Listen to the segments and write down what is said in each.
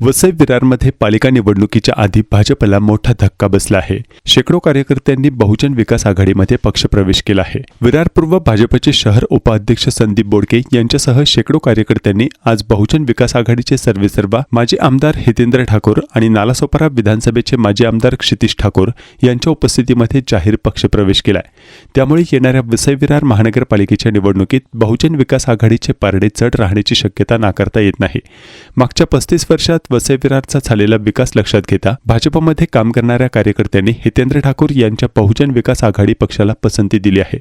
वसई विरारमध्ये पालिका निवडणुकीच्या आधी भाजपला मोठा धक्का बसला आहे. शेकडो कार्यकर्त्यांनी बहुजन विकास आघाडीमध्ये पक्षप्रवेश केला आहे. विरार पूर्व भाजपचे शहर उपाध्यक्ष संदीप बोडके यांच्यासह शेकडो कार्यकर्त्यांनी आज बहुजन विकास आघाडीचे सर्वेसर्वा माजी आमदार हितेंद्र ठाकूर आणि नालासोपारा विधानसभेचे माजी आमदार क्षितिश ठाकूर यांच्या उपस्थितीमध्ये जाहीर पक्षप्रवेश केलाय. त्यामुळे येणाऱ्या वसई विरार महानगरपालिकेच्या निवडणुकीत बहुजन विकास आघाडीचे पारडे चढ राहण्याची शक्यता नाकारता येत नाही. मागच्या पस्तीस वर्षात वसई विरारचा झालेला विकास लक्षात घेता भाजपमध्ये काम करणाऱ्या कार्यकर्त्यांनी हितेंद्र ठाकूर यांच्या बहुजन विकास आघाडी पक्षाला पसंती दिली आहे.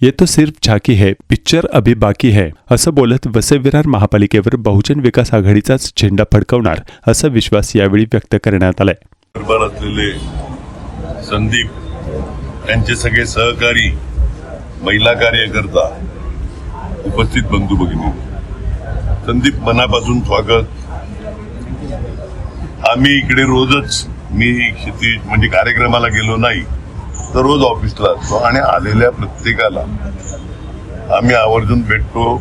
ये तो सिर्फ झाकी है पिक्चर अभी बाकी है असं बोलत वसई विरार महापालिकेवर बहुजन विकास आघाडीचाच झेंडा फडकवणार असा विश्वास यावेळी व्यक्त करण्यात आलाय. असलेले संदीप त्यांचे सगळे सहकारी महिला कार्यकर्ता उपस्थित बंधू भगिनी. संदीप मनापासून स्वागत. आम्ही इकडे रोजच मी क्षितिज म्हणजे कार्यक्रमाला गेलो नाही तर रोज ऑफिसला असतो आणि आलेल्या प्रत्येकाला आम्ही आवर्जून भेटतो.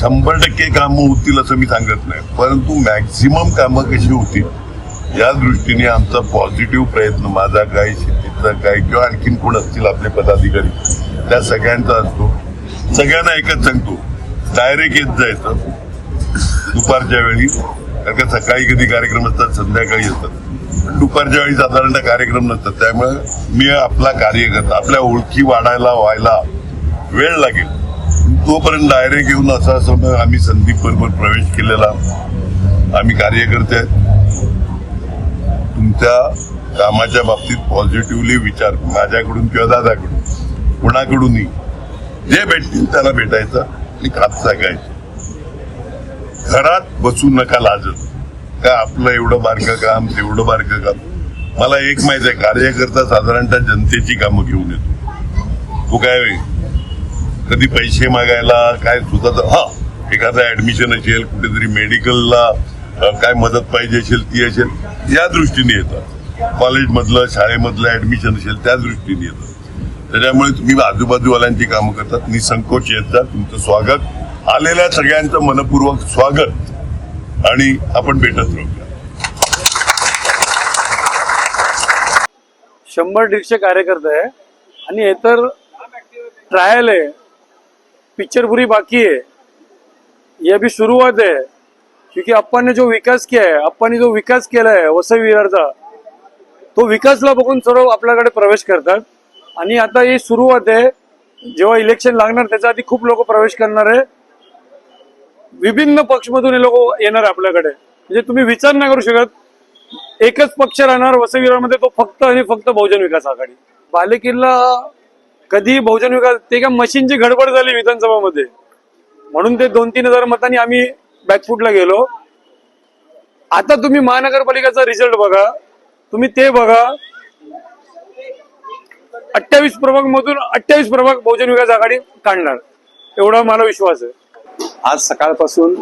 शंभर टक्के कामं होतील असं मी सांगत नाही परंतु मॅक्झिमम कामं कशी होतील या दृष्टीने आमचा पॉझिटिव्ह प्रयत्न माझा काय शेतीचा काय किंवा आणखीन कोण असतील आपले पदाधिकारी त्या सगळ्यांचा असतो. सगळ्यांना एकच सांगतो डायरेक्ट येत जायचं. दुपारच्या वेळी कारण का सकाळी कधी कार्यक्रम असतात संध्याकाळी असतात. पण दुपारच्या वेळी साधारणतः कार्यक्रम नसतात. त्यामुळे मी आपला कार्यकर्ता आपल्या ओळखी वाढायला व्हायला वेळ लागेल. तोपर्यंत डायरेक्ट येऊन असं असं आम्ही संदीप बरोबर प्रवेश केलेला. आम्ही कार्यकर्ते आहेत. तुमच्या कामाच्या बाबतीत पॉझिटिव्हली विचार माझ्याकडून किंवा दादाकडून कुणाकडूनही. जे भेटतील त्याला भेटायचं आणि खात सांगायचं. घरात बसू नका लाजत. का आपलं एवढं बारकं काम तेवढं बारकं काम मला एक माहीत आहे कार्यकर्ता साधारणतः जनतेची कामं घेऊन येतो. तो काय कधी पैसे मागायला काय स्वतःचा हा एखादा ऍडमिशन असेल कुठेतरी मेडिकलला काय मदत पाहिजे असेल ती असेल या दृष्टीने येतात. कॉलेजमधलं शाळेमधलं ऍडमिशन असेल त्या दृष्टीने येतात. त्याच्यामुळे तुम्ही आजूबाजूवाल्यांची कामं करतात निसंकोच येत जा तुमचं स्वागत. आलेल्या सगळ्यांचं मनपूर्वक स्वागत आणि आपण भेटत राहूया शंभर दीडशे कार्यकर्ते आहे. आणि हे तर ट्रायल आहे. पिक्चर पूरी बाकी है ये भी शुरुआत है क्योंकि अप्पा ने जो विकास किया है आपण जो विकास केला आहे वसई विरारचा तो विकासला बघून सर्व आपल्याकडे प्रवेश करतात. आणि आता ही सुरुवात आहे. जेव्हा इलेक्शन लागणार त्याच्या आधी खूप लोक प्रवेश करणार आहे. विभिन्न पक्षमधून हे लोक येणार आपल्याकडे. म्हणजे तुम्ही विचार नाही करू शकत. एकच पक्ष राहणार वसईविरामध्ये तो फक्त आणि फक्त बहुजन विकास आघाडी. बालेकिल्ला कधी बहुजन विकास ते का मशीनची गडबड झाली विधानसभामध्ये. म्हणून ते दोन तीन हजार मतांनी आम्ही बॅकफूटला गेलो. आता तुम्ही महानगरपालिकेचा रिझल्ट बघा. तुम्ही ते बघा. अठ्ठावीस प्रभाग मधून अठ्ठावीस प्रभाग बहुजन विकास आघाडी काढणार. एवढा मला विश्वास आहे. आज सकाळपासून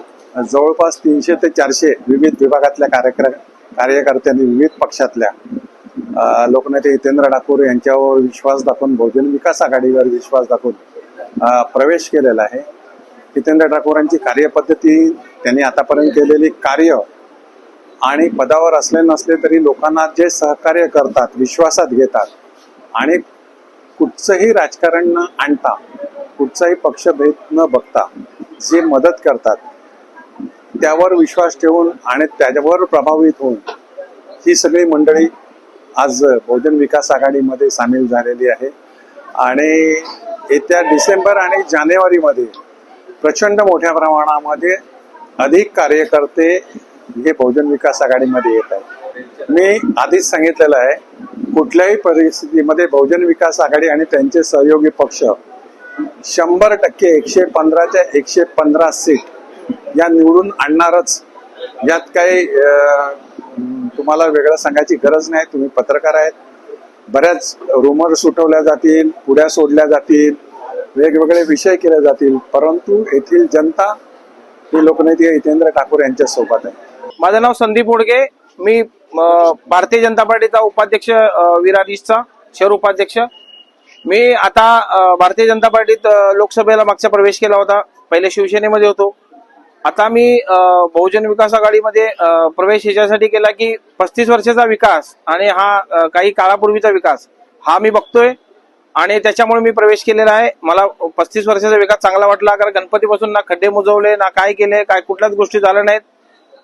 जवळपास तीनशे ते चारशे विविध विभागातल्या कार्यक्रम कार्यकर्त्यांनी विविध पक्षातल्या लोकनेते हितेंद्र ठाकूर यांच्यावर विश्वास दाखवून बहुजन विकास आघाडीवर विश्वास दाखवून प्रवेश केलेला आहे. हितेंद्र ठाकूरांची कार्यपद्धती त्यांनी आतापर्यंत केलेली कार्य आणि पदावर असले नसले तरी लोकांना जे सहकार्य करतात विश्वासात घेतात आणि कुठचंही राजकारण न आणता कुठचाही पक्षभेद न बघता जे मदत करतात त्यावर विश्वास ठेवून आणि त्याच्यावर प्रभावित होऊन ही सगळी मंडळी आज बहुजन विकास आघाडीमध्ये सामील झालेली आहे. आणि येत्या डिसेंबर आणि जानेवारीमध्ये प्रचंड मोठ्या प्रमाणामध्ये अधिक कार्यकर्ते हे बहुजन विकास आघाडीमध्ये येत आहेत. मी आधीच सांगितलेलं आहे कुठल्याही परिस्थितीमध्ये बहुजन विकास आघाडी आणि त्यांचे सहयोगी पक्ष शंभर टक्के एकशे पंधराच्या एकशे पंधरा सीट या निवडून आणणारच. यात काही तुम्हाला वेगळं सांगायची गरज नाही. तुम्ही पत्रकार आहेत. बऱ्याच रुमर सुटवल्या जातील पुढ्या सोडल्या जातील वेगवेगळे विषय केले जातील. परंतु येथील जनता ही लोकनेते हितेंद्र ठाकूर यांच्या सोबत आहे माझं नाव संदीप उडगे मी भारतीय जनता पार्टीचा उपाध्यक्ष अ, विरार शहर उपाध्यक्ष. मी आता भारतीय जनता पार्टीत लोकसभेला मागचा प्रवेश केला होता. पहिले शिवसेनेमध्ये होतो. आता मी बहुजन विकास आघाडीमध्ये प्रवेश याच्यासाठी केला की पस्तीस वर्षाचा विकास आणि हा काही काळापूर्वीचा विकास हा मी बघतोय. आणि त्याच्यामुळे मी प्रवेश केलेला आहे. मला पस्तीस वर्षाचा विकास चांगला वाटला कारण गणपतीपासून ना खड्डे मुजवले ना काय केले काय कुठल्याच गोष्टी झाल्या नाहीत.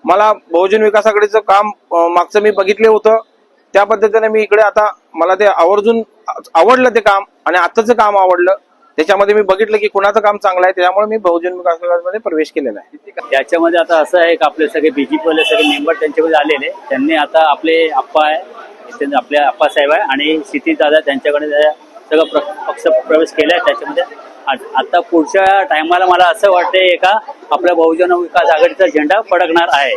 मला बहुजन विकासाकडेचं काम मागचं मी बघितले होतं. त्या पद्धतीने मी इकडे आता मला ते आवर्जून आवडलं ते काम आणि आताचं काम आवडलं. त्याच्यामध्ये मी बघितलं की कुणाचं काम चांगलं आहे त्यामुळे मी बहुजन विकास आघाडीमध्ये प्रवेश केलेला आहे. त्याच्यामध्ये आता असं आहे की आपले सगळे बीजेपीवाले सगळे मेंबर त्यांच्यामध्ये आलेले त्यांनी आता आपले आप्पा आहे आपले आपले आप्पासाहेब आहे आणि क्षितिज दादा त्यांच्याकडे सगळं प्र- पक्ष प्रवेश केला आहे त्याच्यामध्ये आता पुढच्या टायमाला मला असं वाटतंय का आपल्या बहुजन विकास आघाडीचा झेंडा फडकणार आहे.